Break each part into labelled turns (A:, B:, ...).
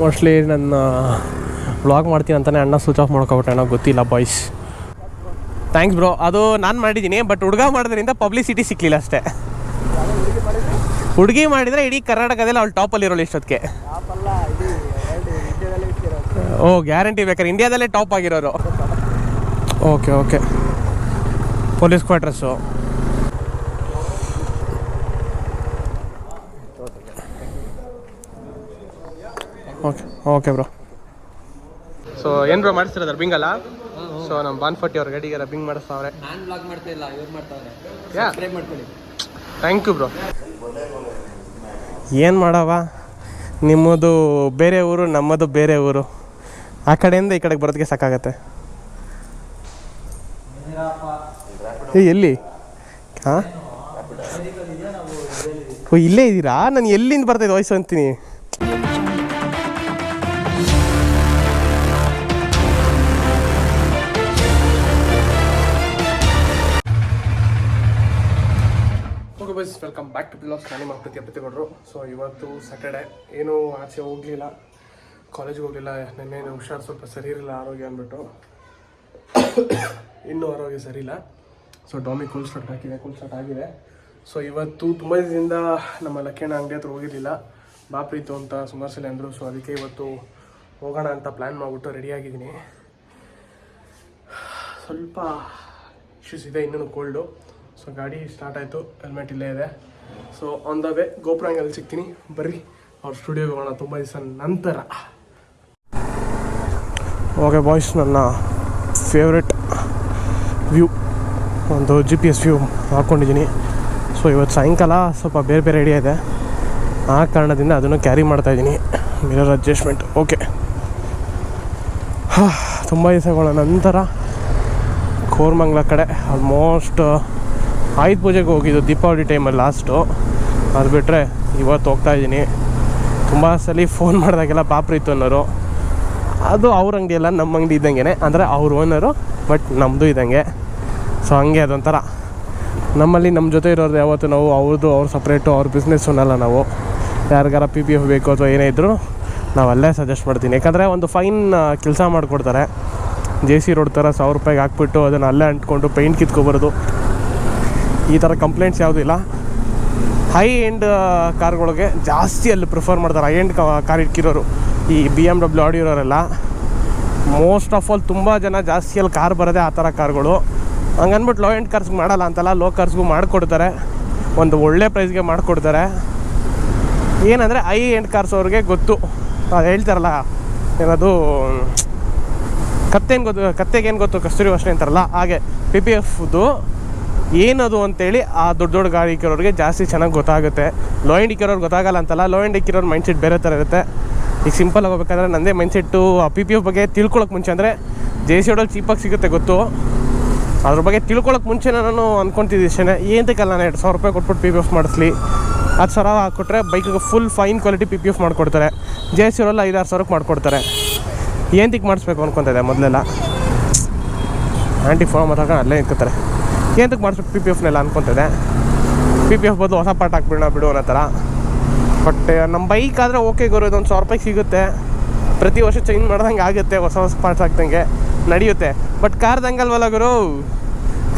A: Mostly ನನ್ನ vlog ಮಾಡ್ತೀನಿ ಅಂತಲೇ ಅಣ್ಣ ಸ್ವಿಚ್ ಆಫ್ ಮಾಡ್ಕೊಬಿಟ್ಟೆ ಗೊತ್ತಿಲ್ಲ ಬಾಯ್ಸ್ ಥ್ಯಾಂಕ್ಸ್ ಬ್ರೋ ಅದು ನಾನು ಮಾಡಿದ್ದೀನಿ ಬಟ್ ಹುಡುಗ ಮಾಡೋದ್ರಿಂದ ಪಬ್ಲಿಸಿಟಿ ಸಿಕ್ಕಲಿಲ್ಲ ಅಷ್ಟೇ. ಹುಡುಗಿ ಮಾಡಿದರೆ ಇಡೀ ಕರ್ನಾಟಕದಲ್ಲಿ ಅವಳು ಟಾಪಲ್ಲಿರೋಳು ಇಷ್ಟೊತ್ತಿಗೆ. ಓ ಗ್ಯಾರಂಟಿ ಬೇಕಾರೆ ಇಂಡಿಯಾದಲ್ಲೇ ಟಾಪ್ ಆಗಿರೋರು. Okay okay police quarters okay okay bro so ಏನು ಬ್ರೋ ಮಾಡಿಸ್ತಿರೋದು ಬಿಂಗ್ ಅಲ್ಲ ಸೊ ನಮ್ಮ ಬಾನ್ಫಟ್ಟಿ ಅವ್ರ ಗಡಿಗೆ ಬಿಂಗ್ ಮಾಡಿಸ್ತಾವ್ರೆ.
B: ನಾನು ಬ್ಲಾಗ್ ಮಾಡ್ತಾ ಇಲ್ಲ ಇವ್ರು ಮಾಡ್ತಾವ್ರೆ. ಸಬ್ಸ್ಕ್ರೈಬ್ ಮಾಡ್ಕೊಳ್ಳಿ.
A: ಥ್ಯಾಂಕ್ ಯು ಬ್ರೋ ಏನು ಮಾಡವ? ನಿಮ್ಮದು ಬೇರೆ ಊರು ನಮ್ಮದು ಬೇರೆ ಊರು. ಆ ಕಡೆಯಿಂದ ಈ ಕಡೆಗೆ ಬರೋದಕ್ಕೆ ಸಾಕಾಗತ್ತೆ. ಏ ಎಲ್ಲಿ? ಹಾಂ? ಓ ಇಲ್ಲೇ ಇದ್ದೀರಾ ನಾನು ಎಲ್ಲಿಂದ ಬರ್ತಾಯಿದ್ದೆ ವಯಸ್ಸು ಅಂತೀನಿ. ಬಸ್ ವೆಲ್ಕಮ್ ಬ್ಯಾಕ್ ಟು ಬ್ಲಾಗ್ ನಾನು ನಿಮ್ಮ ಪ್ರತಿ ಪ್ರತಿಗೌಡರು ಸೊ ಇವತ್ತು ಸ್ಯಾಟರ್ಡೆ ಏನೂ ಆಚೆ ಹೋಗಲಿಲ್ಲ. ಕಾಲೇಜ್ಗೆ ಹೋಗಲಿಲ್ಲ. ನೆನ್ನೆ ಹುಷಾರು, ಸ್ವಲ್ಪ ಸರಿ ಇರಲಿಲ್ಲ. ಆರೋಗ್ಯ ಅಂದ್ಬಿಟ್ಟು. ಇನ್ನೂ ಆರೋಗ್ಯ ಸರಿ ಇಲ್ಲ. ಸೊ ಡಾಮಿ ಕೂಲ್ ಸ್ಟಾರ್ಟ್ ಹಾಕಿದೆ ಕೂಲ್ ಸ್ಟಾರ್ಟ್ ಆಗಿದೆ. ಸೊ ಇವತ್ತು ತುಂಬ ದಿನದಿಂದ ನಮ್ಮ ಲಕ್ಕೇಣ ಅಂಗಡಿ ಹತ್ರ ಹೋಗಿರಲಿಲ್ಲ. ಬಾಪ್ರೀತು ಅಂತ ಸುಮಾರು ಸಲ ಅಂದರು. ಸೊ ಅದಕ್ಕೆ ಇವತ್ತು ಹೋಗೋಣ ಅಂತ ಪ್ಲ್ಯಾನ್ ಮಾಡಿಬಿಟ್ಟು ರೆಡಿಯಾಗಿದ್ದೀನಿ ಸ್ವಲ್ಪ ಇಶ್ಯೂಸ್ ಇದೆ, ಇನ್ನೂ ಕೋಲ್ಡು ಸೊ ಗಾಡಿ ಸ್ಟಾರ್ಟ್ ಆಯಿತು ಹೆಲ್ಮೆಟ್ ಇಲ್ಲೇ ಇದೆ. ಸೊ ಆನ್ ದ ವೇ ಗೋಪುರಂಗಲ್ಲಿ ಸಿಗ್ತೀನಿ. ಬರ್ರಿ, ಅವ್ರ ಸ್ಟುಡಿಯೋಗೆ ಹೋಗೋಣ ತುಂಬ ದಿವಸ ನಂತರ. ಓಕೆ ಬಾಯ್ಸ್ ನನ್ನ ಫೇವ್ರೆಟ್ ವ್ಯೂ ಒಂದು ಜಿ ಪಿ ಎಸ್ ವ್ಯೂ ಹಾಕ್ಕೊಂಡಿದ್ದೀನಿ ಸೊ ಇವತ್ತು ಸಾಯಂಕಾಲ ಸ್ವಲ್ಪ ಬೇರೆ ಬೇರೆ ಐಡಿಯಾ ಇದೆ. ಆ ಕಾರಣದಿಂದ ಅದನ್ನು ಕ್ಯಾರಿ ಮಾಡ್ತಾಯಿದ್ದೀನಿ ಮಿರರ್ ಅಡ್ಜಸ್ಟ್ಮೆಂಟ್ ಓಕೆ ತುಂಬ ದಿವಸಗಳ ನಂತರ ಕೋರ್ಮಂಗ್ಲ ಕಡೆ ಆಲ್ಮೋಸ್ಟ್ ಆಯುಧ ಪೂಜೆಗೆ ಹೋಗಿದ್ದು ದೀಪಾವಳಿ ಟೈಮಲ್ಲಿ ಲಾಸ್ಟು ಅದು ಬಿಟ್ಟರೆ ಇವತ್ತು ಹೋಗ್ತಾ ಇದ್ದೀನಿ. ತುಂಬ ಸಲ ಫೋನ್ ಮಾಡಿದಾಗೆಲ್ಲ ಪಾಪ್ರೀತು ಅನ್ನೋರು. ಅದು ಅವ್ರ ಅಂಗಡಿ ಅಲ್ಲ, ನಮ್ಮ ಅಂಗಡಿ ಇದ್ದಂಗೆ ಅಂದರೆ ಅವ್ರ ಓನರು ಬಟ್ ನಮ್ಮದು ಇದ್ದಂಗೆ. ಸೊ ಹಂಗೆ ಅದೊಂಥರ. ನಮ್ಮಲ್ಲಿ ನಮ್ಮ ಜೊತೆ ಇರೋರು ಯಾವತ್ತು ನಾವು, ಅವ್ರದ್ದು ಅವ್ರ ಸಪ್ರೇಟು ಅವ್ರ ಬಿಸ್ನೆಸ್ ಅನ್ನಲ್ಲ ನಾವು. ಯಾರಿಗಾರ ಪಿ ಪಿ ಎಫ್ ಬೇಕು ಅಥವಾ ಏನೇ ಇದ್ದರೂ ನಾವು ಅಲ್ಲೇ ಸಜೆಸ್ಟ್ ಮಾಡ್ತೀನಿ. ಯಾಕಂದರೆ ಒಂದು ಫೈನ್ ಕೆಲಸ ಮಾಡಿಕೊಡ್ತಾರೆ. ಜೆ ಸಿ ರೋಡ್ ಥರ ಸಾವಿರ ರೂಪಾಯಿಗೆ ಹಾಕ್ಬಿಟ್ಟು ಅದನ್ನು ಅಲ್ಲೇ ಅಂಟ್ಕೊಂಡು ಪೇಂಟ್ ಕಿತ್ಕೊಬರೋದು. ಈ ಥರ ಕಂಪ್ಲೇಂಟ್ಸ್ ಯಾವುದೂ ಇಲ್ಲ. ಹೈ ಎಂಡ್ ಕಾರ್ಗಳಿಗೆ ಜಾಸ್ತಿ ಅಲ್ಲಿ ಪ್ರಿಫರ್ ಮಾಡ್ತಾರೆ ಹೈ ಎಂಡ್ ಕಾರ್ ಇಟ್ಕಿರೋರು. ಈ ಬಿ ಎಂ ಡಬ್ಲ್ಯೂ ಆಡಿರೋರೆಲ್ಲ ಮೋಸ್ಟ್ ಆಫ್ ಆಲ್ ತುಂಬ ಜನ ಜಾಸ್ತಿ ಅಲ್ಲಿ ಕಾರ್ ಬರೋದೇ ಆ ಥರ ಕಾರ್ಗಳು. ಹಂಗನ್ಬಿಟ್ಟು ಲೋ ಎಂಡ್ ಕಾರ್ಸ್ಗೆ ಮಾಡಲ್ಲ ಅಂತಲ್ಲ ಲೋ ಕಾರ್ಸ್ಗೂ ಮಾಡಿಕೊಡ್ತಾರೆ. ಒಂದು ಒಳ್ಳೆ ಪ್ರೈಸ್ಗೆ ಮಾಡಿಕೊಡ್ತಾರೆ. ಏನಂದರೆ ಐ ಎಂಡ್ ಕಾರ್ಸ್ ಅವ್ರಿಗೆ ಗೊತ್ತು. ಅದು ಹೇಳ್ತಾರಲ್ಲ, ಏನದು, ಕತ್ತೇನು ಗೊತ್ತು ಕತ್ತೆಗೇನು ಗೊತ್ತು, ಕಸ್ತೂರಿ ವಾಸನೆ ಅಂತಾರಲ್ಲ, ಹಾಗೆ ಪಿ ಪಿ ಎಫ್ದು ಏನದು ಅಂತೇಳಿ ಆ ದೊಡ್ಡ ದೊಡ್ಡ ಗಾಡಿ ಇಕ್ಕಿರೋರಿಗೆ ಜಾಸ್ತಿ ಚೆನ್ನಾಗಿ ಗೊತ್ತಾಗುತ್ತೆ. ಲೋ ಎಂಡ್ ಇಕ್ಕಿರೋರು ಗೊತ್ತಾಗಲ್ಲ ಅಂತಲ್ಲ, ಲೋ ಎಂಡ್ ಇಕ್ಕಿರೋರು ಮೈಂಡ್ ಸೆಟ್ ಬೇರೆ ಥರ ಇರುತ್ತೆ. ಈಗ ಸಿಂಪಲ್ ಹೋಗ್ಬೇಕಾದ್ರೆ ನಂದೇ mind set P P F ಬಗ್ಗೆ ತಿಳ್ಕೊಳ್ಳೋಕೆ ಮುಂಚೆ ಅಂದರೆ ಜೆ ಸಿ ಓಡಲ್ಲಿ ಚೀಪಾಗಿ ಸಿಗುತ್ತೆ ಗೊತ್ತು. ಅದ್ರ ಬಗ್ಗೆ ತಿಳ್ಕೊಳಕ್ಕೆ ಮುಂಚೆ ನಾನು ಅನ್ಕೊತಿದ್ದೆ ಇಷ್ಟೇ ಏನಂತಕ್ಕಲ್ಲ ನಾನು ಎರಡು ಸಾವಿರ ರೂಪಾಯಿ ಕೊಟ್ಬಿಟ್ಟು ಪಿ ಪಿ ಎಫ್ ಮಾಡಿಸ್ಲಿ. ಹತ್ತು ಸಾವಿರ ಹಾಕ್ಕೊಟ್ರೆ ಬೈಕಿಗೆ full fine quality P P F ಮಾಡಿಕೊಡ್ತಾರೆ. ಜೆ ಸಿ ಓಡಲ್ಲಿ ಐದಾರು ಸಾವಿರಕ್ಕೆ ಮಾಡಿಕೊಡ್ತಾರೆ. ಏನಂತಕ್ಕೆ ಮಾಡಿಸ್ಬೇಕು ಅನ್ಕೊತಿದ್ದೆ ಮೊದಲೆಲ್ಲ. ಆಂಟಿ ಫೋನ್ ಮಾತಾಡ್ಕೊಂಡು ಅಲ್ಲೇ ನಿಂತ್ಕೋತಾರೆ. ಏನಂತಕ್ಕೆ ಮಾಡಿಸ್ಬೇಕು ಪಿ ಪಿ ಎಫ್ನೆಲ್ಲ ಅನ್ಕೊತದೆ ಪಿ ಪಿ ಎಫ್ ಬದಲು ಹೊಸ ಪಾರ್ಟ್ ಹಾಕ್ಬಿಡೋಣ ಬಿಡು ಅನ್ನೋ ಥರ. ಬಟ್ ನಮ್ಮ ಬೈಕ್ ಆದರೆ ಓಕೆ ಗುರು, ಇದೊಂದು ಸಾವಿರ ರೂಪಾಯಿ ಸಿಗುತ್ತೆ. ಪ್ರತಿ ವರ್ಷ ಚೇಂಜ್ ಮಾಡ್ದಂಗೆ ಆಗುತ್ತೆ, ಹೊಸ ಹೊಸ ಪಾರ್ಟ್ಸ್ ಹಾಕ್ದಂಗೆ. ನಡೆಯುತ್ತೆ. ಬಟ್ ಕಾರ್ದಂಗಲ್ವಲ್ಲ ಗುರು?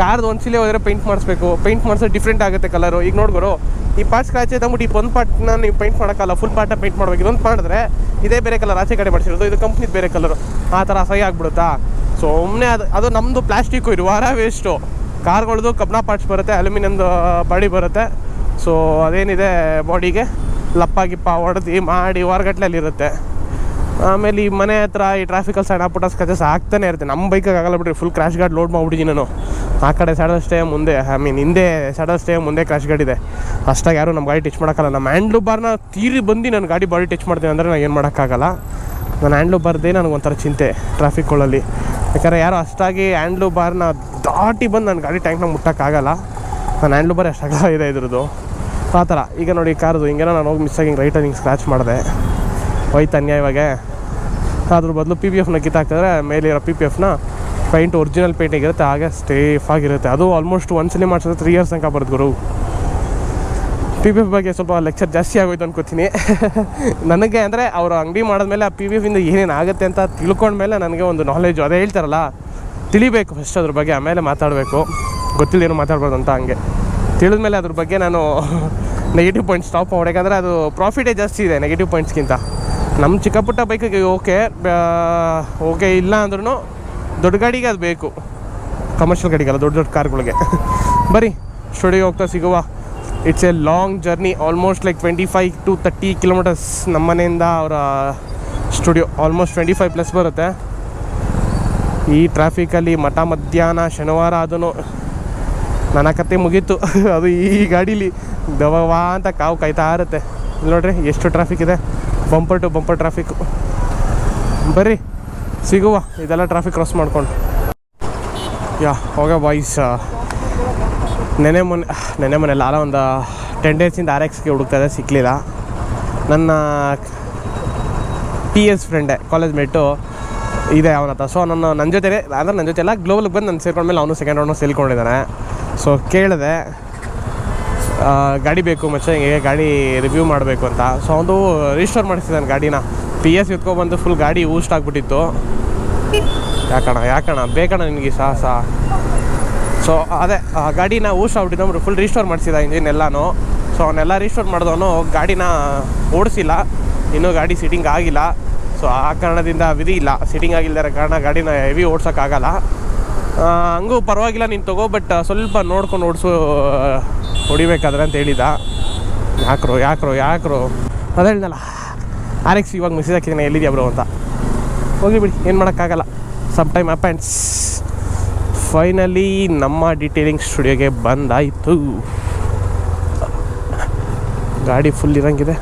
A: ಕಾರ್ದು ಒಂದು ಸಿಲೆ ಹೋದರೆ ಪೇಂಟ್ ಮಾಡಿಸ್ಬೇಕು. ಪೇಂಟ್ ಮಾಡಿಸೋ ಡಿಫ್ರೆಂಟ್ ಆಗುತ್ತೆ ಕಲರು ಈಗ ನೋಡ್ಗುರು ಈ ಪಾರ್ಟ್ಸ್ ಕಾಚೆ ಇದ್ದಂಬಿಟ್ಟು ಈ ಒಂದು ಪಾರ್ಟ್ನ ನೀವು ಪೇಂಟ್ ಮಾಡೋಕ್ಕಲ್ಲ ಫುಲ್ ಪಾರ್ಟ ಪೇಂಟ್ ಮಾಡ್ಬೇಕು. ಇದೊಂದು ಮಾಡಿದ್ರೆ ಇದೇ ಬೇರೆ ಕಲರ್ ಆಚೆ ಕಡೆ ಮಾಡಿಸಿರೋದು, ಇದು ಕಂಪ್ನಿದು ಬೇರೆ ಕಲರು ಆ ಥರ ಅಸಹ್ಯ ಆಗ್ಬಿಡುತ್ತಾ? ಸೊ ಸುಮ್ಮನೆ ಅದು ಅದು ನಮ್ಮದು ಪ್ಲಾಸ್ಟಿಕ್ಕು ಇದು ವಾರ ವೇಸ್ಟು ಕಾರ್ಗಳದ್ದು ಕಬ್ಬಿಣ ಪಾರ್ಟ್ಸ್ ಬರುತ್ತೆ ಅಲ್ಯೂಮಿನಿಯಮ್ದು ಬಾಡಿ ಬರುತ್ತೆ. ಸೊ ಅದೇನಿದೆ ಬಾಡಿಗೆ? ಲಪ್ಪ ಗಿಪ್ಪ ಹೊಡೆದು ಮಾಡಿ ಹೊರಗಟ್ಲೆ ಇರುತ್ತೆ. ಆಮೇಲೆ ಈ ಮನೆ ಹತ್ರ ಈ ಟ್ರಾಫಿಕಲ್ಲಿ ಸಣ್ಣ ಪುಟ್ಟ ಸ್ಕಚಸ್ ಆಗ್ತಾನೆ ಇರುತ್ತೆ. ನಮ್ಮ ಬೈಕಿಗೆ ಆಗಲ್ಲ ಬಿಡ್ರಿ ಫುಲ್ ಕ್ರಾಶ್ ಗಾರ್ಡ್ ಲೋಡ್ ಮಾಡಿಬಿಟ್ಟಿದ್ದೀನಿ ನಾನು. ಆ ಕಡೆ ಸಡಲ್ ಸ್ಟೇ ಮುಂದೆ ಐ ಮೀನ್ ಹಿಂದೆ ಸಡಷ್ಟೇ ಸ್ಟೇ ಮುಂದೆ ಕ್ರಾಶ್ ಗಾರ್ಡ್ ಇದೆ. ಅಷ್ಟಾಗಿ ಯಾರು ನಮ್ಮ ಗಾಡಿ ಟಚ್ ಮಾಡೋಕ್ಕಲ್ಲ. ನಮ್ಮ ಹ್ಯಾಂಡ್ಲು ಬಾರ್ನ ತೀರಿ ಬಂದು ನನ್ನ ಗಾಡಿ ಬಾಡಿ ಟಚ್ ಮಾಡ್ತೀನಿ ಅಂದರೆ ನಾನು ಏನು ಮಾಡೋಕ್ಕಾಗಲ್ಲ. ನಾನು ಹ್ಯಾಂಡ್ಲು ಬಾರ್ದೇ ನನಗೊಂಥರ ಚಿಂತೆ ಟ್ರಾಫಿಕ್ಗಳಲ್ಲಿ ಯಾಕಂದರೆ ಯಾರು ಅಷ್ಟಾಗಿ ಹ್ಯಾಂಡ್ಲು ಬಾರ್ನ ದಾಟಿ ಬಂದು ನನ್ನ ಗಾಡಿ ಟ್ಯಾಂಕ್ನ ಮುಟ್ಟೋಕ್ಕಾಗಲ್ಲ ನಾನು ಹ್ಯಾಂಡ್ಲು ಬಾರ್ ಎಷ್ಟು ಅಗಲ ಇದೆ ಇದ್ರದ್ದು. ಆ ಥರ. ಈಗ ನೋಡಿ ಕಾರ್ದು ಹಿಂಗೇನೋ ನಾನು ಹೋಗಿ ಮಿಸ್ ಆಗಿ ಹಿಂಗೆ ರೈಟಲ್ಲಿ ಹಿಂಗೆ ಸ್ಕ್ರ್ಯಾಚ್ ಮಾಡಿದೆ. ಹೋಯ್ತು ಅನ್ಯಾಯವಾಗೆ ಅದ್ರ ಬದಲು ಪಿ ಪಿ ಎಫ್ನ ಕಿತ್ತಾಕಿದ್ರೆ ಮೇಲಿರೋ ಪಿ ಪಿ ಎಫ್ನ ಪೈಂಟ್ ಒರಿಜಿನಲ್ ಪೇಂಟಿಂಗ್ ಇರುತ್ತೆ, ಹಾಗೆ ಸ್ಟೇಫ್ ಆಗಿರುತ್ತೆ. ಅದು ಆಲ್ಮೋಸ್ಟ್ ಒಂದ್ಸಲಿ ಮಾಡಿಸಿದ್ರೆ ತ್ರೀ ಇಯರ್ಸ್ ತನಕ ಬರುತ್ತೆ ಗುರು. ಪಿ ಬಿ ಎಫ್ ಬಗ್ಗೆ ಸ್ವಲ್ಪ ಲೆಕ್ಚರ್ ಜಾಸ್ತಿ ಆಗೋಯ್ತು ಅನ್ಕೋತೀನಿ. ನನಗೆ ಅಂದರೆ ಅವರು ಅಂಗಡಿ ಮಾಡಿದ್ಮೇಲೆ ಆ ಪಿ ಬಿ ಎಫಿಂದ ಏನೇನು ಆಗುತ್ತೆ ಅಂತ ತಿಳ್ಕೊಂಡ್ಮೇಲೆ ನನಗೆ ಒಂದು ನಾಲೆಜು ಅದೇ ಹೇಳ್ತಾರಲ್ಲ, ತಿಳಿಬೇಕು ಫಸ್ಟ್ ಅದ್ರ ಬಗ್ಗೆ, ಆಮೇಲೆ ಮಾತಾಡಬೇಕು. ಗೊತ್ತಿಲ್ಲೇನು ಮಾತಾಡ್ಬಾರ್ದು ಅಂತ ಹಂಗೆ. ತಿಳಿದ್ಮೇಲೆ ಅದ್ರ ಬಗ್ಗೆ ನಾನು ನೆಗೆಟಿವ್ ಪಾಯಿಂಟ್ಸ್ ಸ್ಟಾಪ್ ಮಾಡಬೇಕಂದ್ರೆ ಅದು ಪ್ರಾಫಿಟೇ ಜಾಸ್ತಿ ಇದೆ ನೆಗೆಟಿವ್ ಪಾಯಿಂಟ್ಸ್ಗಿಂತ ನಮ್ಮ ಚಿಕ್ಕ ಪುಟ್ಟ ಬೈಕಿಗೆ ಓಕೆ ಓಕೆ ಇಲ್ಲ ಅಂದ್ರೂ ದೊಡ್ಡ ಗಾಡಿಗೆ ಅದು ಬೇಕು. ಕಮರ್ಷಿಯಲ್ ಗಾಡಿಗೆಲ್ಲ, ದೊಡ್ಡ ದೊಡ್ಡ ಕಾರ್ಗಳಿಗೆ ಬರೀ ಸ್ಟುಡಿಯೋ ಹೋಗ್ತಾ ಸಿಗುವ. It's a long journey almost like twenty five to thirty kilometres ನಮ್ಮ ಮನೆಯಿಂದ ಅವರ studio almost twenty five plus ಬರುತ್ತೆ. ಈ ಟ್ರಾಫಿಕಲ್ಲಿ ಮಠ ಮಧ್ಯಾಹ್ನ, ಶನಿವಾರ ಅದನ್ನು ನನ್ನ ಕತೆ ಮುಗೀತು. ಅದು ಈ ಗಾಡೀಲಿ ದವಾ ಅಂತ ಕಾವು ಕಾಯ್ತಾ ಇರುತ್ತೆ. ನೋಡ್ರಿ ಎಷ್ಟು ಟ್ರಾಫಿಕ್ ಇದೆ. ಬಂಪರ್ ಟು ಬಂಪರ್ ಟ್ರಾಫಿಕ್ ಬರ್ರಿ, ಸಿಗುವ. ಇದೆಲ್ಲ ಟ್ರಾಫಿಕ್ ಕ್ರಾಸ್ ಮಾಡ್ಕೊಂಡು. ಯಾ ಹೋಗ ಬಾಯ್ಸ್ ನೆನೆ ಮೊನ್ನೆ ನೆನೆ ಮೊನ್ನೆಲ್ಲ ಅಲ್ಲ, ಒಂದು ಟೆನ್ ಡೇಸಿಂದ ಆರ್ ಎಕ್ಸ್ಗೆ ಹುಡುಕ್ತಾ ಇದೆ ಸಿಕ್ಕಲಿಲ್ಲ ನನ್ನ ಪಿ ಎಸ್ ಫ್ರೆಂಡೆ ಕಾಲೇಜ್ ಮೇಟು ಇದೆ ಅವನ ಹತ್ರ. ಸೊ ನನ್ನ ನನ್ನ ಜೊತೆ ಅಂದರೆ ನನ್ನ ಜೊತೆ ಎಲ್ಲ ಗ್ಲೋಬಲ್ಗೆ ಬಂದು ನಾನು ಸೇರ್ಕೊಂಡ್ಮೇಲೆ ಅವನು ಸೆಕೆಂಡ್ ರೌಂಡ್ ಸೇಲ್ಕೊಂಡಿದ್ದಾನೆ ಸೊ ಕೇಳಿದೆ ಗಾಡಿ ಬೇಕು ಮಚ್ಚ, ಹಿಂಗೆ ಗಾಡಿ ರಿವ್ಯೂ ಮಾಡಬೇಕು ಅಂತ. ಸೊ ಅವನು ರಿಜಿಸ್ಟರ್ ಮಾಡಿಸಿದ್ದಾನೆ ಗಾಡಿನ. ಪಿ ಎಸ್ ಎತ್ಕೊಬಂದು ಫುಲ್ ಗಾಡಿ ಊಸ್ಟ್ ಆಗಿಬಿಟ್ಟಿತ್ತು. ಯಾಕಣ ಯಾಕಣ ಬೇಕಣ ನಿನಗೆ ಸಾಹಸ? ಸೊ ಅದೇ, ಆ ಗಾಡಿನ ಊಸ್ಟ್ ಆಗ್ಬಿಟ್ಟಿದ್ದು ಫುಲ್ ರಿಸ್ಟೋರ್ ಮಾಡಿಸಿದ ಇಂಜಿನ್ ಎಲ್ಲನೂ. ಸೊ ಅವನ್ನೆಲ್ಲ ರಿಸ್ಟೋರ್ ಮಾಡಿದವನು ಗಾಡಿನ ಓಡಿಸಿಲ್ಲ. ಇನ್ನೂ ಗಾಡಿ ಸೀಟಿಂಗ್ ಆಗಿಲ್ಲ. ಸೊ ಆ ಕಾರಣದಿಂದ ವಿಧಿ ಇಲ್ಲ. ಸೀಟಿಂಗ್ ಆಗಿಲ್ಲದ ಕಾರಣ ಗಾಡಿನ ಹೆವಿ ಓಡ್ಸೋಕ್ಕಾಗಲ್ಲ ಹಂಗೂ ಪರವಾಗಿಲ್ಲ ನೀನು ತಗೋ ಬಟ್ ಸ್ವಲ್ಪ ನೋಡ್ಕೊಂಡು ಓಡಿಸು ಹೊಡಿಬೇಕಾದ್ರೆ ಅಂತ ಹೇಳಿದ. ಯಾಕ್ರೋ ಯಾಕ್ರೋ ಯಾಕ್ರೋ. ಅದೇ ಹೇಳ್ದಲ್ಲ ಆರೆಕ್ಸ್ ಇವಾಗ ಮೆಸೇಜ್ ಹಾಕಿದ್ದೀನಿ ಎಲ್ಲಿದ್ಯಾ ಬ್ರೋ ಅಂತ. ಹೋಗಿ ಬಿಡಿ, ಏನು ಮಾಡೋಕ್ಕಾಗಲ್ಲ. ಸಮ್ ಟೈಮ್ ಅಪೆಂಡ್ಸ್ ಫೈನಲಿ ನಮ್ಮ ಡಿಟೇಲಿಂಗ್ ಸ್ಟುಡಿಯೋಗೆ ಬಂದಾಯಿತು. ಗಾಡಿ ಫುಲ್ ಇರಂಗಿದೆ.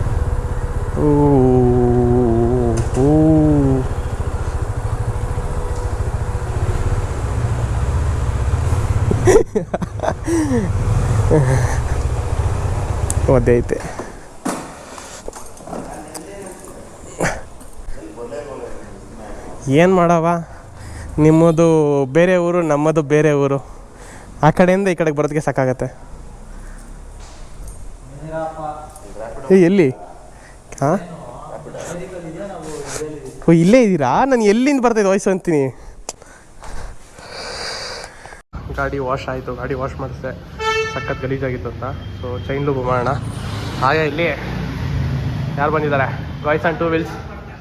A: ಓ ಒದ್ದೆ ಐತೆ. ಏನು ಮಾಡವ? ನಿಮ್ಮದು ಬೇರೆ ಊರು, ನಮ್ಮದು ಬೇರೆ ಊರು. ಆ ಕಡೆಯಿಂದ ಈ ಕಡೆಗೆ ಬರೋದಕ್ಕೆ ಸಾಕಾಗತ್ತೆ. ಏ, ಎಲ್ಲಿ? ಹಾಂ? ಓ, ಇಲ್ಲೇ ಇದ್ದೀರಾ? ನಾನು ಎಲ್ಲಿಂದ ಬರ್ತಾಯಿದ್ದೆ ವಯಸ್ಸು ಅಂತೀನಿ. ಗಾಡಿ ವಾಶ್ ಆಯಿತು. ಗಾಡಿ ವಾಶ್ ಮಾಡಿಸಿದೆ. ಸಖತ್ ಗಲೀಜಾಗಿತ್ತು ಅಂತ. ಸೊ ಚೈನ್ ಲೂಬ್ ಮಾಡೋಣ. ಹಾಗೆ ಇಲ್ಲಿ. ಯಾರು ಬಂದಿದ್ದಾರೆ? Voice and two wheels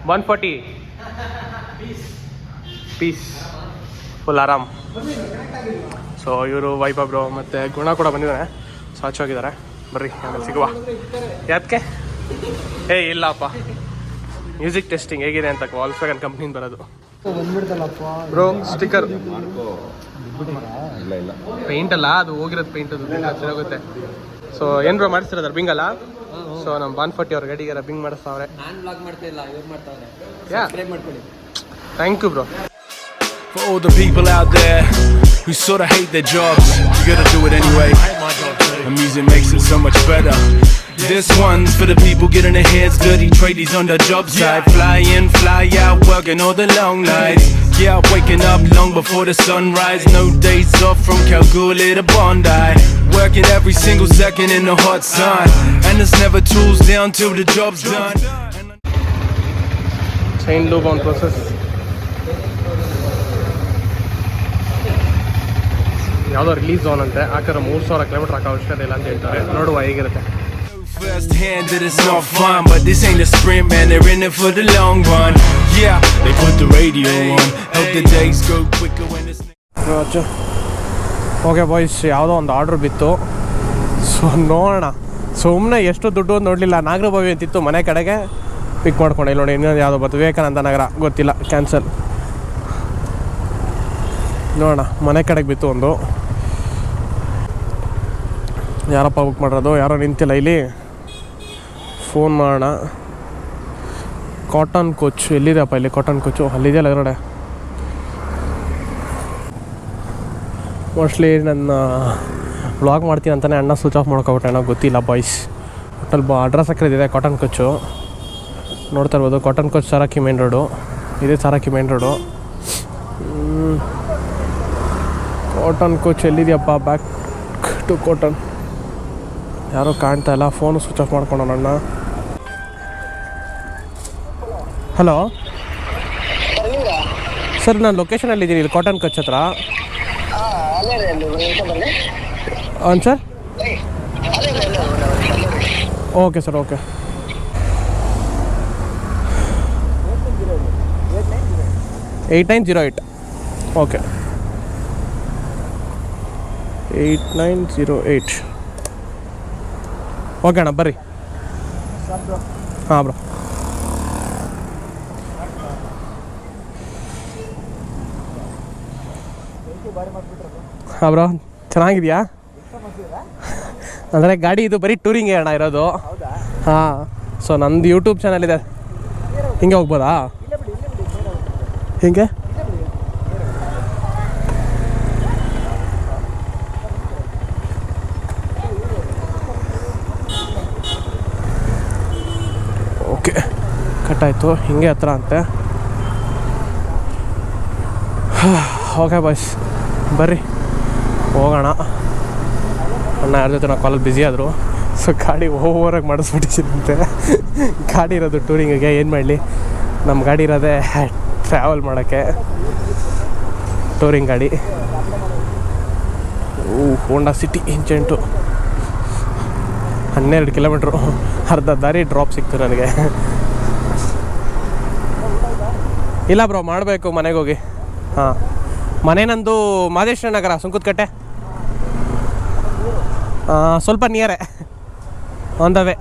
A: one forty piece full ಆರಾಮ್ ಸೊ ಇವರು ವೈಭವ್ ಬ್ರೋ ಮತ್ತು ಗುಣ ಕೂಡ ಬಂದಿದ್ದಾರೆ ಸೊ ಹೋಗಿದ್ದಾರೆ ಬರ್ರಿ ಆಮೇಲೆ ಸಿಗುವ. ಯಾಕೆ ಏ ಇಲ್ಲಪ್ಪ. ಮ್ಯೂಸಿಕ್ ಟೆಸ್ಟಿಂಗ್ ಹೇಗಿದೆ ಅಂತ ವಾಲ್ಸ್ವ್ಯಾಗನ್ ಕಂಪ್ನಿಯಿಂದ ಬರೋದು. ಬ್ರೋ ಸ್ಟಿಕ್ಕರ್
C: ಇಲ್ಲ ಇಲ್ಲ
A: ಪೇಂಟ್ ಅಲ್ಲ ಅದು ಹೋಗಿರೋದು ಪೇಂಟ್ ಅದು. ಚೆನ್ನಾಗುತ್ತೆ ಸೊ ಏನು ಬ್ರೋ ಮಾಡಿಸ್ತಿರೋದು ರಬ್ಬಿಂಗ್ ಅಲ್ಲ? ಸೊ ನಮ್ಮ ಬಾನ್ ಫಾರ್ಟಿ ಅವ್ರ ಗಡಿಗೆ ರಬ್ಬಿಂಗ್ ಮಾಡಿಸ್ತಾವ್ರೆ.
B: ನಾನು ಬ್ಲಾಗ್ ಮಾಡ್ತಾ ಇಲ್ಲ ಇವ್ರು ಮಾಡ್ತಾವ್ರೆ.
A: ಯಾ
B: ಮಾಡ್ಕೊಳ್ಳಿ.
A: Thank you bro
D: For all the people out there who sorta hate their jobs, you gotta do it anyway. The music makes it so much better. This one's for the people getting their hands dirty, tradies on the job site. Fly in, fly out, working all the long nights. Yeah, waking up long before the sunrise. No days off from Kalgoorlie to Bondi. Working every single second in the hot sun. And it's never tools down till the job's done.
A: Chain loop on process. ಯಾವುದೋ release zone ಅಂತೆ ಆಕರ ಮೂರು ಸಾವಿರ kilometre ಹಾಕೋ ಅವಶ್ಯಕತೆ ಇಲ್ಲ ಅಂತ ಹೇಳ್ತಾರೆ. ನೋಡುವ ಹೇಗಿರುತ್ತೆ.
D: First hand that it's not fun, but this ain't a sprint, man. They're in it for the long run. Yeah, they put the radio on. Hope the days go quicker when it's.
A: Okay boys ಯಾವುದೋ ಒಂದು order ಬಿತ್ತು. So ನೋಡೋಣ. ಸುಮ್ಮನೆ ಎಷ್ಟು ದುಡ್ಡು ಅಂತ ನೋಡಲಿಲ್ಲ. ನಾಗರಭಾವಿ ಅಂತಿತ್ತು ಮನೆ ಕಡೆಗೆ. ಪಿಕ್ ಮಾಡ್ಕೊಂಡೆ. ಇಲ್ಲಿ ನೋಡಿ ಇನ್ನೊಂದು ಯಾವುದೋ ಬತ್ತು ವಿವೇಕಾನಂದ ನಗರ. ಗೊತ್ತಿಲ್ಲ. ಕ್ಯಾನ್ಸಲ್ ನೋಡೋಣ. ಮನೆ ಕಡೆಗೆ ಬಿತ್ತು ಒಂದು. ಯಾರಪ್ಪ ಬುಕ್ ಮಾಡಿರೋದು? ಯಾರೋ ನಿಂತಿಲ್ಲ ಇಲ್ಲಿ. ಫೋನ್ ಮಾಡೋಣ. ಕಾಟನ್ ಕೋಚ್ ಎಲ್ಲಿದೆಯಪ್ಪ ಇಲ್ಲಿ ಕಾಟನ್ ಕೋಚು ಅಲ್ಲಿದೆಯಲ್ಲ ಎದುರುಗಡೆ. ಮೋಸ್ಟ್ಲಿ ನನ್ನ ವ್ಲಾಗ್ ಮಾಡ್ತೀನಿ ಅಂತಲೇ ಅಣ್ಣ ಸ್ವಿಚ್ ಆಫ್ ಮಾಡ್ಕೊಬಿಟ್ಟೆ ಅಣ್ಣ, ಗೊತ್ತಿಲ್ಲ ಬಾಯ್ಸ್ ಒಟ್ಟಲ್ಲಿ ಬಾ ಅಡ್ರೆಸ್ ಹಾಕಿದೆ ಕಾಟನ್ ಕೋಚು ನೋಡ್ತಾ ಇರ್ಬೋದು cotton coach Sarakki main road ಇದೇ Sarakki main road cotton coach ಎಲ್ಲಿದೆಯಪ್ಪ? Back to cotton ಯಾರೂ ಕಾಣ್ತಾ ಇಲ್ಲ. ಫೋನು ಸ್ವಿಚ್ ಆಫ್ ಮಾಡ್ಕೊಂಡಣ್ಣ ಹಲೋ ಸರ್ ನಾನು ಲೊಕೇಶನಲ್ಲಿ ಇದ್ದೀನಿ. ಇಲ್ಲಿ ಕಾಟನ್ ಕಚ್ ಹತ್ರ. ಹಾಂ sir okay sir okay eight nine zero eight okay eight nine zero eight okay ಅಣ್ಣ ಬರ್ರಿ. ಹಾಂ ಬ್ರೋ. ಹಾಂ ಬ್ರೋ. ಚೆನ್ನಾಗಿದೆಯಾ? ಅಂದರೆ ಗಾಡಿ ಇದು ಬರೀ ಟೂರಿಂಗೇ ಅಣ್ಣ ಇರೋದು. ಹಾಂ ಸೊ ನಂದು ಯೂಟ್ಯೂಬ್ ಚಾನಲ್ ಇದೆ. ಹಿಂಗೆ ಹೋಗ್ಬೋದಾ? ಹಿಂಗೆ? ಕಟ್ಟಾಯಿತು ಹಿಂಗೆ ಹತ್ರ ಅಂತೆ. ಓಕೆ ಬಾಯ್ಸ್, ಬರ್ರಿ, ಹೋಗೋಣ. ಅಣ್ಣ, ಯಾರ ಜೊತೆ ನಾವು ಕಾಲಲ್ಲಿ ಬ್ಯುಸಿ ಆದರು. ಸೊ ಗಾಡಿ ಓವರಾಗಿ ಮಾಡಿಸ್ಬಿಟ್ಟಿದ್ದಂತೆ ಗಾಡಿ ಇರೋದು ಟೂರಿಂಗಿಗೆ ಏನು ಮಾಡಲಿ? ನಮ್ಮ ಗಾಡಿ ಇರೋದೇ ಟ್ರಾವೆಲ್ ಮಾಡೋಕ್ಕೆ. ಟೂರಿಂಗ್ ಗಾಡಿ. ಹೋಂಡಾ ಸಿಟಿ ಇಂಚೆಂಟು ಹನ್ನೆರಡು ಕಿಲೋಮೀಟ್ರು ಅರ್ಧ ದಾರಿ ಡ್ರಾಪ್ ಸಿಕ್ತು ನನಗೆ. ಇಲ್ಲ ಬ್ರೋ, ಮಾಡಬೇಕು ಮನೆಗೆ ಹೋಗಿ. ಹಾಂ. ಮನೆ ನಂದು ಮಾದೇಶ್ವರ ನಗರ, ಸುಂಕುತ್ಕಟ್ಟೆ. ಸ್ವಲ್ಪ ನಿಯರೇ ಆನ್ ದ ವೇ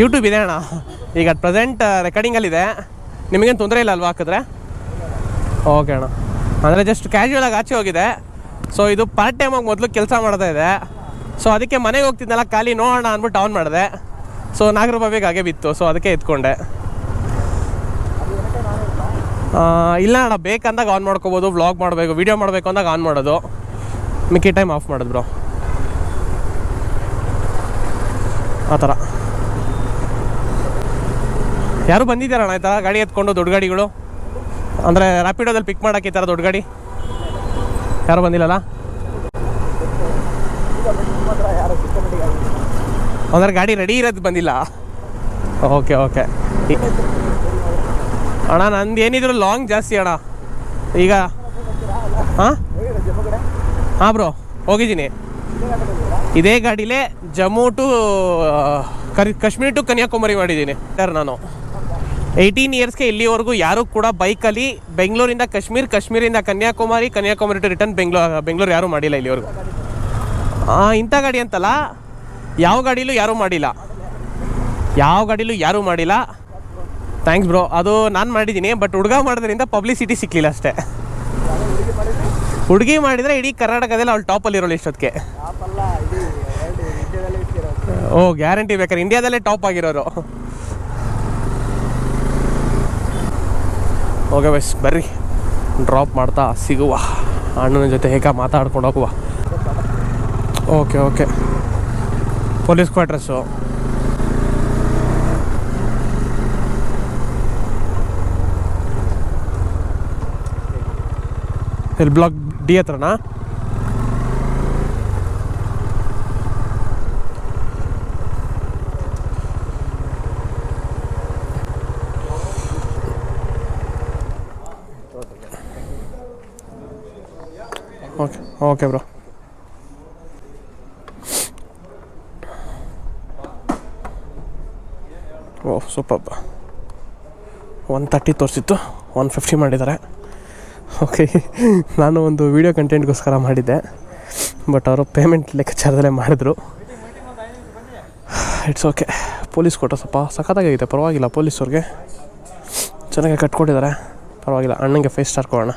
B: ಯೂಟ್ಯೂಬ್
A: ಇದೆ ಅಣ್ಣ. ಈಗ ಅಟ್ ಪ್ರೆಸೆಂಟ್ ರೆಕಾರ್ಡಿಂಗಲ್ಲಿದೆ ನಿಮಗೇನು ತೊಂದರೆ ಇಲ್ಲ ಅಲ್ವಾ ಹಾಕಿದ್ರೆ? ಓಕೆ ಅಣ್ಣ. ಅಂದರೆ ಜಸ್ಟ್ ಕ್ಯಾಶುವಲ್ ಆಗಿ ಆಚೆ ಹೋಗಿದೆ. ಸೊ ಇದು ಪಾರ್ಟ್ ಟೈಮಾಗಿ ಮೊದಲು ಕೆಲಸ ಮಾಡ್ತಾ ಇದೆ. ಸೊ ಅದಕ್ಕೆ ಮನೆಗೆ ಹೋಗ್ತಿದ್ದೆಲ್ಲ ಖಾಲಿ ನೋಡೋಣ ಅಂದ್ಬಿಟ್ಟು ಆನ್ ಮಾಡಿದೆ. ಸೊ ನಾಗರ ಬಾಬಿಗೆ ಹಾಗೆ ಬಿತ್ತು. ಸೊ ಅದಕ್ಕೆ ಎತ್ಕೊಂಡೆ. ಇಲ್ಲ ಅಣ್ಣ, ಬೇಕಂದಾಗ ಆನ್ ಮಾಡ್ಕೋಬೋದು ವ್ಲಾಗ್ ಮಾಡಬೇಕು ವೀಡಿಯೋ ಮಾಡಬೇಕು ಅಂದಾಗ ಆನ್ ಮಾಡೋದು. ಮಿಕ್ಕಿ ಟೈಮ್ ಆಫ್ ಮಾಡಿದ್ರು ಆ ಥರ. ಯಾರು ಬಂದಿದ್ದಾರಣ್ಣ ಈ ಥರ? ಗಾಡಿ ಎತ್ಕೊಂಡು ದೊಡ್ಡ ಗಾಡಿಗಳು? ಅಂದರೆ ರ್ಯಾಪಿಡೋದಲ್ಲಿ ಪಿಕ್ ಮಾಡೋಕ್ಕೆ ಈ ಥರ ದೊಡ್ಡ ಗಾಡಿ? ಯಾರು ಬಂದಿಲ್ಲಲ್ಲ
B: ನಿಮ್ಮ ಹತ್ರ ಯಾರು ಸಿಕ್ಕಮಟ್ಟಿಗೆ
A: ಅಂದರೆ ಗಾಡಿ ರೆಡಿ ಇರೋದು ಬಂದಿಲ್ಲ. ಓಕೆ ಓಕೆ ಅಣ್ಣ, ನಂದು ಏನಿದ್ರು ಲಾಂಗ್ ಜಾಸ್ತಿ ಅಣ್ಣ. ಈಗ, ಹಾಂ? ಹಾಂ ಬ್ರೋ ಹೋಗಿದ್ದೀನಿ. ಇದೇ ಗಾಡಿಲೇ ಜಮ್ಮು ಟು ಕರಿ ಕಾಶ್ಮೀರ್ ಟು ಕನ್ಯಾಕುಮಾರಿ ಮಾಡಿದ್ದೀನಿ. ಸರ್ ನಾನು. ಏಯ್ಟೀನ್ ಇಯರ್ಸ್ಗೆ ಇಲ್ಲಿವರೆಗೂ ಯಾರೂ ಕೂಡ ಬೈಕಲ್ಲಿ ಬೆಂಗಳೂರಿಂದ ಕಾಶ್ಮೀರ್, ಕಾಶ್ಮೀರಿಂದ ಕನ್ಯಾಕುಮಾರಿ ಕನ್ಯಾಕುಮಾರಿ ಟು ರಿಟರ್ನ್ ಬೆಂಗ್ಳೂರು ಬೆಂಗಳೂರು ಯಾರೂ ಮಾಡಿಲ್ಲ ಇಲ್ಲಿವರೆಗೂ. ಇಂಥ ಗಾಡಿ ಅಂತಲ್ಲ ಯಾವ ಗಾಡಿಲೂ ಯಾರೂ ಮಾಡಿಲ್ಲ. ಯಾವ ಗಾಡಿಲೂ ಯಾರೂ ಮಾಡಿಲ್ಲ. ಥ್ಯಾಂಕ್ಸ್ ಬ್ರೋ ಅದು ನಾನು ಮಾಡಿದ್ದೀನಿ ಬಟ್ ಹುಡುಗ ಮಾಡೋದ್ರಿಂದ ಪಬ್ಲಿಸಿಟಿ ಸಿಕ್ಕಲಿಲ್ಲ ಅಷ್ಟೇ. ಹುಡುಗಿ ಮಾಡಿದರೆ ಇಡೀ ಕರ್ನಾಟಕದಲ್ಲಿ ಅವಳು ಟಾಪಲ್ಲಿ ಇರೋಳು ಇಷ್ಟೊತ್ತಿಗೆ. ಓ ಗ್ಯಾರಂಟಿ ಬೇಕಾದ್ರೆ ಇಂಡಿಯಾದಲ್ಲೇ ಟಾಪ್ ಆಗಿರೋರು. ಓಕೆ ಬಸ್ ಬರ್ರಿ. ಡ್ರಾಪ್ ಮಾಡ್ತಾ ಸಿಗುವ. ಅಣ್ಣನ ಜೊತೆ ಹೇಗ ಮಾತಾಡ್ಕೊಂಡು ಹೋಗುವ. Okay okay police quarters. ಇಲ್ಲಿ block D ಹತ್ರನಾ? Okay okay bro oh super. One thirty ತೋರಿಸಿತ್ತು, one fifty ಮಾಡಿದ್ದಾರೆ. ಓಕೆ ನಾನು ಒಂದು ವೀಡಿಯೋ ಕಂಟೆಂಟ್ಗೋಸ್ಕರ ಮಾಡಿದ್ದೆ ಬಟ್ ಅವರು ಪೇಮೆಂಟ್ ಲೆಕ್ಕಾಚಾರದಲ್ಲೇ ಮಾಡಿದ್ರು. ಇಟ್ಸ್ ಓಕೆ ಪೊಲೀಸ್ ಕೊಟ್ಟ ಸ್ವಲ್ಪ ಸಖತ್ತಾಗಿದೆ, ಪರವಾಗಿಲ್ಲ ಪೊಲೀಸವ್ರಿಗೆ ಚೆನ್ನಾಗಿ ಕಟ್ಕೊಟ್ಟಿದ್ದಾರೆ. ಪರವಾಗಿಲ್ಲ, ಅಣ್ಣಂಗೆ ಫೈವ್ ಸ್ಟಾರ್ ಕೊಡೋಣ.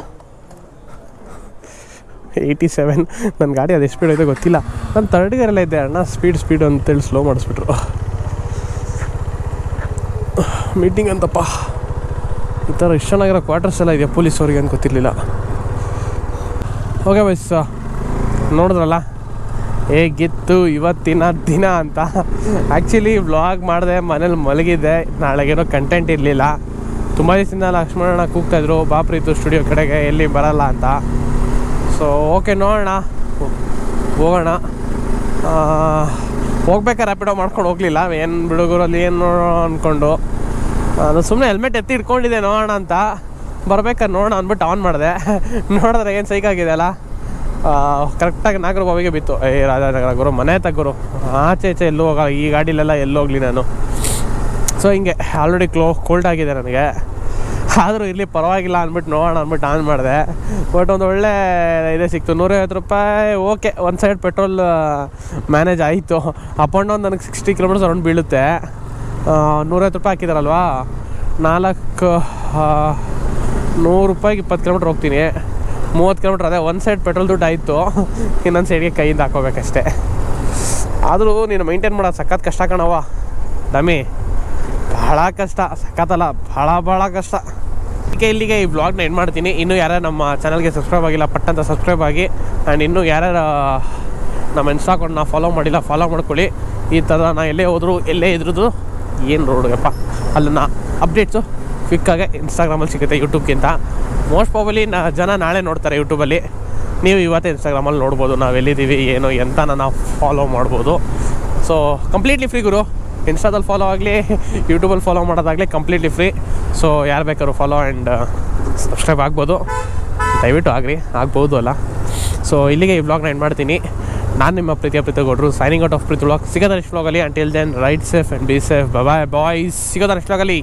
A: ಏಯ್ಟಿ ಸೆವೆನ್ ನನ್ನ ಗಾಡಿ ಅದು ಎಷ್ಟು ಸ್ಪೀಡ್ ಐತೆ ಗೊತ್ತಿಲ್ಲ. ನಾನು ತರ್ಡ್ ಎಲ್ಲ ಇದ್ದೆ, ಅಣ್ಣ ಸ್ಪೀಡ್ ಸ್ಪೀಡ್ ಅಂತೇಳಿ ಸ್ಲೋ ಮಾಡಿಸ್ಬಿಟ್ರು. ಮೀಟಿಂಗ್ ಅಂತಪ್ಪ. ಈ ಥರ ಇಷ್ಟು ಚೆನ್ನಾಗಿರೋ ಕ್ವಾರ್ಟರ್ಸ್ ಎಲ್ಲ ಇದೆಯಾ ಪೊಲೀಸವ್ರಿಗೆ ಅಂತ ಗೊತ್ತಿರಲಿಲ್ಲ. ಓಕೆ ಬೈಸ್ ನೋಡಿದ್ರಲ್ಲ? ಹೇಗಿತ್ತು ಇವತ್ತಿನ ದಿನ ಅಂತ. ಆ್ಯಕ್ಚುಲಿ ವ್ಲಾಗ್ ಮಾಡಿದೆ, ಮನೇಲಿ ಮಲಗಿದ್ದೆ. ನಾಳೆಗೇನೋ ಕಂಟೆಂಟ್ ಇರಲಿಲ್ಲ. ತುಂಬ ದಿವಸದಿಂದ ಲಕ್ಷ್ಮಣಣ್ಣ ಕೂಗ್ತಾಯಿದ್ರು ಬಾಪ್ರೀತು ಸ್ಟುಡಿಯೋ ಕಡೆಗೆ ಎಲ್ಲಿ ಬರಲ್ಲ ಅಂತ. ಸೊ ಓಕೆ ನೋಡೋಣ. ಹೋಗೋಣ. ಹೋಗ್ಬೇಕಾರೆ ರ್ಯಾಪಿಡೋ ಮಾಡ್ಕೊಂಡು ಹೋಗಲಿಲ್ಲ. ಏನು ಬಿಡುಗರಲ್ಲಿ ಏನು ನೋಡೋಣ ಅಂದ್ಕೊಂಡು ನಾನು ಸುಮ್ಮನೆ ಹೆಲ್ಮೆಟ್ ಎತ್ತಿ ಇಟ್ಕೊಂಡಿದ್ದೆ ನೋಡೋಣ ಅಂತ. ಬರ್ಬೇಕಾದ್ರೆ ನೋಡೋಣ ಅಂದ್ಬಿಟ್ಟು ಆನ್ ಮಾಡಿದೆ. ನೋಡಿದ್ರೆ ಏನು ಸೈಕ್ ಆಗಿದೆ ಅಲ್ಲ? ಕರೆಕ್ಟಾಗಿ ನಾಗರ ಬಾವಿಗೆ ಬಿತ್ತು. ಏ ರಾಜನಗರ ಗುರು, ಮನೆ ತಗ್ಗುರು ಆಚೆ ಈಚೆ ಎಲ್ಲೂ ಹೋಗಲ್ಲ. ಈ ಗಾಡಿಲೆಲ್ಲ ಎಲ್ಲೂ ಹೋಗ್ಲಿ ನಾನು. ಸೊ ಹಿಂಗೆ ಆಲ್ರೆಡಿ ಕ್ಲೋ ಕೋಲ್ಡ್ ಆಗಿದೆ ನನಗೆ. ಆದರೂ ಇರಲಿ, ಪರವಾಗಿಲ್ಲ ಅಂದ್ಬಿಟ್ಟು ನೋಡೋಣ ಅಂದ್ಬಿಟ್ಟು ಆನ್ ಮಾಡಿದೆ. ಬಟ್ ಒಂದು ಒಳ್ಳೆ ಇದೇ ಸಿಕ್ತು. ನೂರೈವತ್ತು ರೂಪಾಯಿ ಓಕೆ ಒಂದು ಸೈಡ್ ಪೆಟ್ರೋಲ್ ಮ್ಯಾನೇಜ್ ಆಯಿತು. ಅಪ್ ಆ್ಯಂಡ್ ಡೌನ್ ನನಗೆ ಸಿಕ್ಸ್ಟಿ ಕಿಲೋಮೀಟರ್ಸ್ ಅರೌಂಡ್ ಬೀಳುತ್ತೆ. ನೂರೈವತ್ತು ರೂಪಾಯಿ ಹಾಕಿದಾರಲ್ವಾ? ನಾಲ್ಕು ನೂರು ರೂಪಾಯಿಗೆ ಇಪ್ಪತ್ತು ಕಿಲೋಮೀಟ್ರ್ ಹೋಗ್ತೀನಿ. ಮೂವತ್ತು ಕಿಲೋಮೀಟ್ರ್ ಅದೇ, ಒಂದು ಸೈಡ್ ಪೆಟ್ರೋಲ್ ದುಡ್ಡು ಆಯಿತು. ಇನ್ನೊಂದು ಸೈಡ್ಗೆ ಕೈಯಿಂದ ಹಾಕೋಬೇಕಷ್ಟೇ. ಆದರೂ ನೀನು ಮೈಂಟೈನ್ ಮಾಡೋದು ಸಖತ್ ಕಷ್ಟ ಕಣವ ಡಮಿ ಭಾಳ ಕಷ್ಟ. ಸಖತ್ತಲ್ಲ ಭಾಳ ಭಾಳ ಕಷ್ಟ. ಅದಕ್ಕೆ ಇಲ್ಲಿಗೆ ಈ ಬ್ಲಾಗ್ನ ಎಂಡ್ ಮಾಡ್ತೀನಿ. ಇನ್ನೂ ಯಾರ್ಯಾರು ನಮ್ಮ ಚಾನಲ್ಗೆ ಸಬ್ಸ್ಕ್ರೈಬ್ ಆಗಿಲ್ಲ, ಪಟ್ಟಂತ ಸಬ್ಸ್ಕ್ರೈಬ್ ಆಗಿ. ಆ್ಯಂಡ್ ಇನ್ನೂ ಯಾರ್ಯಾರು, ನಮ್ಮ ಇನ್ಸ್ಟಾ ಅಕೌಂಟ್ನ ಫಾಲೋ ಮಾಡಿಲ್ಲ ಫಾಲೋ ಮಾಡ್ಕೊಳ್ಳಿ. ಈ ಥರ ನಾನು ಎಲ್ಲೇ ಹೋದರೂ, ಎಲ್ಲೇ ಇದ್ರದ್ದು ಏನು ನೋಡುಗಪ್ಪ ಅಲ್ಲನ್ನು ಅಪ್ಡೇಟ್ಸು ಕ್ವಿಕ್ಕಾಗೆ ಇನ್ಸ್ಟಾಗ್ರಾಮಲ್ಲಿ ಸಿಗುತ್ತೆ ಯೂಟ್ಯೂಬ್ಗಿಂತ ಮೋಸ್ಟ್ ಪ್ರಾಬಲಿ ನಾ ಜನ ನಾಳೆ ನೋಡ್ತಾರೆ ಯೂಟ್ಯೂಬಲ್ಲಿ ನೀವು ಇವತ್ತೇ ಇನ್ಸ್ಟಾಗ್ರಾಮಲ್ಲಿ ನೋಡ್ಬೋದು, ನಾವು ಎಲ್ಲಿದ್ದೀವಿ, ಏನು ಎಂತ ನಾವು ಫಾಲೋ ಮಾಡ್ಬೋದು. ಸೊ ಕಂಪ್ಲೀಟ್ಲಿ ಫ್ರೀ ಗುರು. ಇನ್ಸ್ಟಾದಲ್ಲಿ ಫಾಲೋ ಆಗಲಿ ಯೂಟ್ಯೂಬಲ್ಲಿ ಫಾಲೋ ಮಾಡೋದಾಗಲಿ ಕಂಪ್ಲೀಟ್ಲಿ ಫ್ರೀ ಸೊ ಯಾರು ಬೇಕಾದ್ರು ಫಾಲೋ ಆ್ಯಂಡ್ ಸಬ್ಸ್ಕ್ರೈಬ್ ಆಗ್ಬೋದು. ದಯವಿಟ್ಟು ಆಗ್ರಿ, ಆಗ್ಬೋದು ಅಲ್ಲ. ಸೊ ಇಲ್ಲಿಗೆ ಈ ಬ್ಲಾಗ್ನ ಎಂಡ್ ಮಾಡ್ತೀನಿ. ನಾನು ನಿಮ್ಮ ಪ್ರೀತಿಯ ಪ್ರೀತಿ ಕೊಟ್ಟರು signing out of Preethi vlog ಸಿಗೋದ next ಬ್ಲಾಗಲ್ಲಿ until then right safe and be safe bye boys ಸಿಗೋದ next ಬ್ಲಾಗಲ್ಲಿ